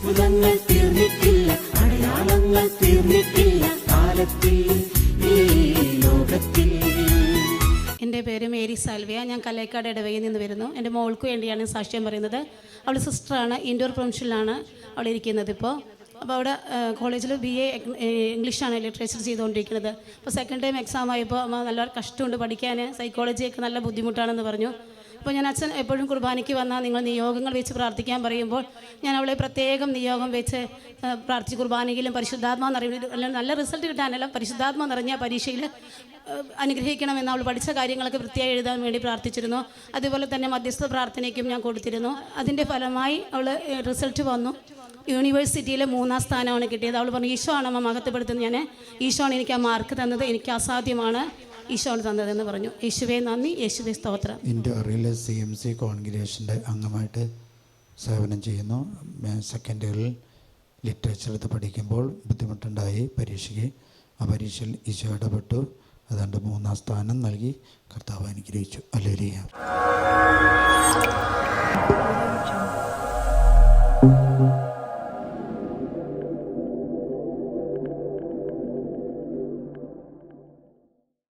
അത്ഭുതങ്ങൾ തീർന്നിട്ടില്ല അടയാളങ്ങൾ തീർന്നിട്ടില്ല കാലത്തിൽ എന്റെ പേര് മേരി സാൽവിയ. ഞാൻ കലേക്കാട് ഇടവയിൽ നിന്ന് വരുന്നു. എന്റെ മോൾക്ക് വേണ്ടിയാണ് സാക്ഷ്യം പറയുന്നത്. അവൾ സിസ്റ്ററാണ് ഇൻഡോർ പ്രൊഫഷനിലാണ് അവൾ ഇരിക്കുന്നത് ഇപ്പോൾ. അപ്പോൾ അവിടെ കോളേജിൽ ബി എ ഇംഗ്ലീഷാണ് ലിറ്ററേച്ചർ ചെയ്തുകൊണ്ടിരിക്കുന്നത്. അപ്പോൾ സെക്കൻഡ് ടൈം എക്സാം ആയപ്പോൾ അമ്മ നല്ല കഷ്ടമുണ്ട് പഠിക്കാൻ. സൈക്കോളജിയൊക്കെ നല്ല ബുദ്ധിമുട്ടാണെന്ന് പറഞ്ഞു. അപ്പോൾ ഞാൻ അച്ഛൻ എപ്പോഴും കുർബാനയ്ക്ക് വന്നാൽ നിങ്ങൾ നിയോഗങ്ങൾ വെച്ച് പ്രാർത്ഥിക്കാൻ പറയുമ്പോൾ ഞാൻ അവളെ പ്രത്യേകം നിയോഗം വെച്ച് പ്രാർത്ഥിച്ച് കുർബാനയിലും പരിശുദ്ധാത്മാ നിറയുന്ന നല്ല റിസൾട്ട് കിട്ടാനല്ല. പരിശുദ്ധാത്മാ നിറഞ്ഞ പരീക്ഷയിൽ അനുഗ്രഹിക്കണമെന്ന് അവൾ പഠിച്ച കാര്യങ്ങളൊക്കെ വൃത്തിയായി എഴുതാൻ വേണ്ടി പ്രാർത്ഥിച്ചിരുന്നു. അതുപോലെ തന്നെ മധ്യസ്ഥ പ്രാർത്ഥനയ്ക്കും ഞാൻ കൊടുത്തിരുന്നു. അതിന്റെ ഫലമായി അവൾ റിസൾട്ട് വന്നു. യൂണിവേഴ്സിറ്റിയിലെ മൂന്നാം സ്ഥാനമാണ് കിട്ടിയത്. അവൾ പറഞ്ഞു ഈശോ ആണ് അമ്മ മഹത്വപ്പെടുത്തുന്നത്. ഞാൻ ഈശോ ആണ് എനിക്ക് ആ മാർക്ക് തന്നത്. എനിക്ക് അസാധ്യമാണ്. ഈശോണ് തന്നതെന്ന് പറഞ്ഞു. യേശുവെ നന്ദി. യേശുവെ സ്തോത്രം. എന്റെ അറിയിൽ സി എം സി കോൺഗ്രേഷന്റെ അംഗമായിട്ട് സേവനം ചെയ്യുന്നു. സെക്കൻഡ് ഇയറിൽ ലിറ്ററേച്ചർ എടുത്ത് പഠിക്കുമ്പോൾ ബുദ്ധിമുട്ടുണ്ടായി. പരീക്ഷയ്ക്ക് ആ പരീക്ഷയിൽ ഈശോ ഇടപെട്ടു. അതുകൊണ്ട് മൂന്നാം സ്ഥാനം നൽകി കർത്താവ് അനുഗ്രഹിച്ചു. അല്ലേരിയ Thank you.